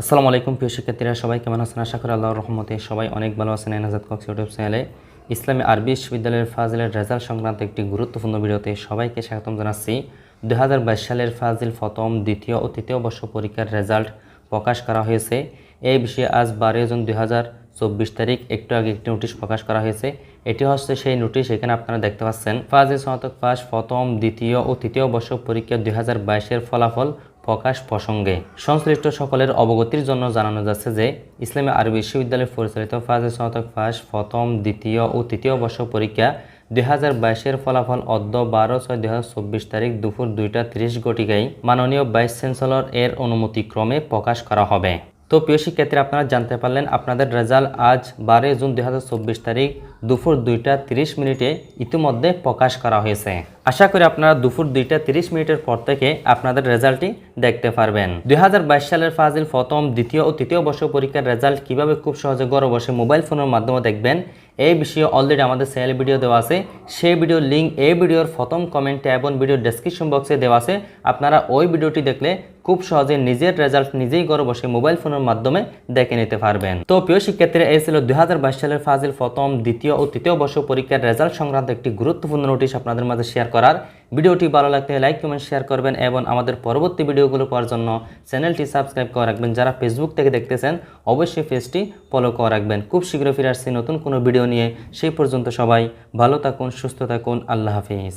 আসসালামু আলাইকুম, প্রিয় শিক্ষার্থীরা, সবাই কেমন আছেন? আশা করি আল্লাহর রহমতে সবাই অনেক ভালো আছেন এনাজাদ কক্স ইউটিউব চ্যানেলে। ইসলামী আরবি বিশ্ববিদ্যালয়ের ফাজিলের রেজাল্ট সংক্রান্ত একটি গুরুত্বপূর্ণ ভিডিওতে সবাইকে স্বাগতম জানাচ্ছি। দুই হাজার বাইশ সালের ফাজিল প্রথম, দ্বিতীয় ও তৃতীয় বর্ষ পরীক্ষার রেজাল্ট প্রকাশ করা হয়েছে। এই বিষয়ে আজ বারো জুন দুই চব্বিশ তারিখ একটু আগে একটি নোটিশ প্রকাশ করা হয়েছে। এটি হচ্ছে সেই নোটিশ, এখানে আপনারা দেখতে পাচ্ছেন। ফাজিল স্নাতক পাস প্রথম, দ্বিতীয় ও তৃতীয় বর্ষ পরীক্ষা দুই হাজার ফলাফল প্রকাশ প্রসঙ্গে সংশ্লিষ্ট সকলের অবগতির জন্য জানানো যাচ্ছে যে ইসলামী আরবি বিশ্ববিদ্যালয় পরিচালিত ফাজে স্নাতক পাস প্রথম, দ্বিতীয় ও তৃতীয় বর্ষ পরীক্ষা দুই হাজার বাইশের ফলাফল অদ্য বারো ছয় দুই হাজার চব্বিশ তারিখ দুপুর দুইটা ত্রিশ ঘটিকায় মাননীয় ভাইস চ্যান্সেলর এর অনুমতিক্রমে প্রকাশ করা হবে। তো প্রিয় শিক্ষার্থীরা, আপনারা জানতে পারলেন আপনাদের রেজাল্ট আজ বারোই জুন দুই হাজার চব্বিশ তারিখ দুপুর দুইটা তিরিশ মিনিটে ইতিমধ্যে প্রকাশ করা হয়েছে। আশা করি আপনারা দুপুর দুইটা তিরিশ মিনিটের পর থেকে আপনাদের রেজাল্টটি দেখতে পারবেন। দু হাজার বাইশ সালের ফাজিল প্রথম, দ্বিতীয় ও তৃতীয় বর্ষ পরীক্ষার রেজাল্ট কীভাবে খুব সহজে ঘরে বসে মোবাইল ফোনের মাধ্যমে দেখবেন এই বিষয়ে অলরেডি আমাদের চ্যানেলে ভিডিও দেওয়া আছে। সেই ভিডিওর লিঙ্ক এই ভিডিওর প্রথম কমেন্টে এবং ভিডিওর ডেসক্রিপশন বক্সে দেওয়া আছে। আপনারা ওই ভিডিওটি দেখলে খুব সহজে নিজের রেজাল্ট নিজেই ঘরে বসে মোবাইল ফোনের মাধ্যমে দেখে নিতে পারবেন। তো প্রিয় শিক্ষার্থীরা, এই ছিল দু হাজার বাইশ সালের ফাজিল প্রথম, দ্বিতীয় ও তৃতীয় বর্ষ পরীক্ষার রেজাল্ট সংক্রান্ত একটি গুরুত্বপূর্ণ নোটিশ আপনাদের মাঝে শেয়ার করার। ভিডিওটি ভালো লাগলে লাইক কমেন্ট শেয়ার করবেন এবং আমাদের পরবর্তী ভিডিওগুলো পাওয়ার জন্য চ্যানেলটি সাবস্ক্রাইব করে রাখবেন। যারা ফেসবুক থেকে দেখতেছেন, অবশ্যই পেজটি ফলো করে রাখবেন। খুব শীঘ্র ফিরে আসছি নতুন কোনো ভিডিও নিয়ে। সেই পর্যন্ত সবাই ভালো থাকুন, সুস্থ থাকুন। আল্লাহ হাফিজ।